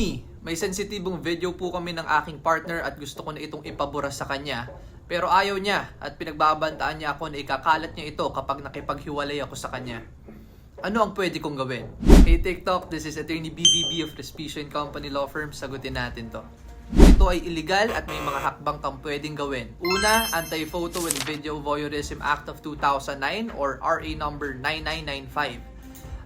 Attorney, may sensitibong video po kami ng aking partner at gusto ko na itong ipabura sa kanya. Pero ayaw niya at pinagbabantaan niya ako na ikakalat niya ito kapag nakipaghiwalay ako sa kanya. Ano ang pwede kong gawin? Hey TikTok, this is Attorney BVB of Respicio and Company Law Firm. Sagutin natin to. Ito ay illegal at may mga hakbang kang pwedeng gawin. Una, Anti-Photo and Video Voyeurism Act of 2009 or RA number 9995.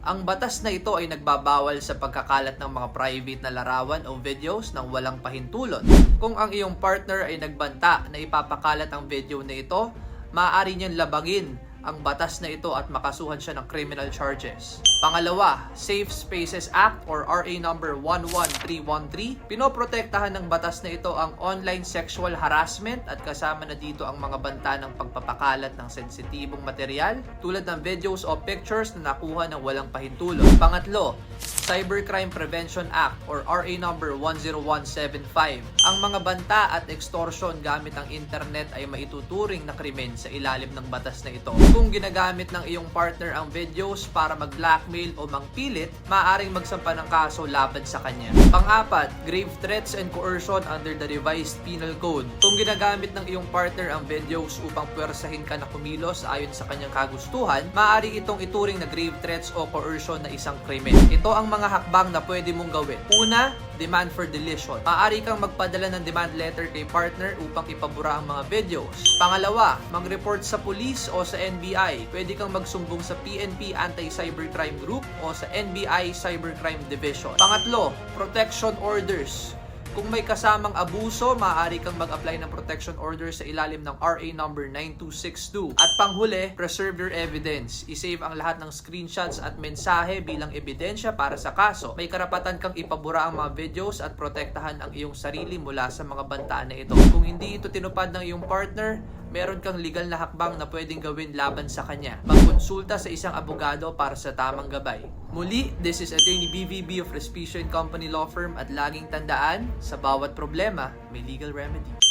Ang batas na ito ay nagbabawal sa pagkakalat ng mga private na larawan o videos ng walang pahintulot. Kung ang iyong partner ay nagbanta na ipapakalat ang video na ito, maaari niyang labagin ang batas na ito at makasuhan siya ng criminal charges. Pangalawa, Safe Spaces Act or RA number 11313. Pinoprotektahan ng batas na ito ang online sexual harassment at kasama na dito ang mga banta ng pagpapakalat ng sensitibong material tulad ng videos o pictures na nakuha ng walang pahintulot. Pangatlo, Cybercrime Prevention Act or RA number 10175. Ang mga banta at extortion gamit ang internet ay maituturing na krimen sa ilalim ng batas na ito. Kung ginagamit ng iyong partner ang videos para mag-blackmail o mangpilit, maaaring magsampa ng kaso laban sa kanya. Pang-apat, grave threats and coercion under the revised penal code. Kung ginagamit ng iyong partner ang videos upang puwersahin ka na kumilos ayon sa kanyang kagustuhan, maaari itong ituring na grave threats o coercion na isang krimen. Ito ang mga hakbang na pwede mong gawin. Una, demand for deletion. Maaari kang magpadala ng demand letter kay partner upang ipabura ang mga videos. Pangalawa, mag-report sa police o sa NBI. Pwede kang magsumbong sa PNP Anti-Cybercrime Group o sa NBI Cybercrime Division. Pangatlo, protection orders. Kung may kasamang abuso, maaari kang mag-apply ng protection order sa ilalim ng RA number 9262. At panghuli, preserve your evidence. I-save ang lahat ng screenshots at mensahe bilang ebidensya para sa kaso. May karapatan kang ipabura ang mga videos at protektahan ang iyong sarili mula sa mga banta na ito. Kung hindi ito tinupad ng iyong partner, meron kang legal na hakbang na pwedeng gawin laban sa kanya. Magkonsulta sa isang abogado para sa tamang gabay. Muli, this is Attorney BVB of Respicio Company Law Firm at laging tandaan, sa bawat problema, may legal remedy.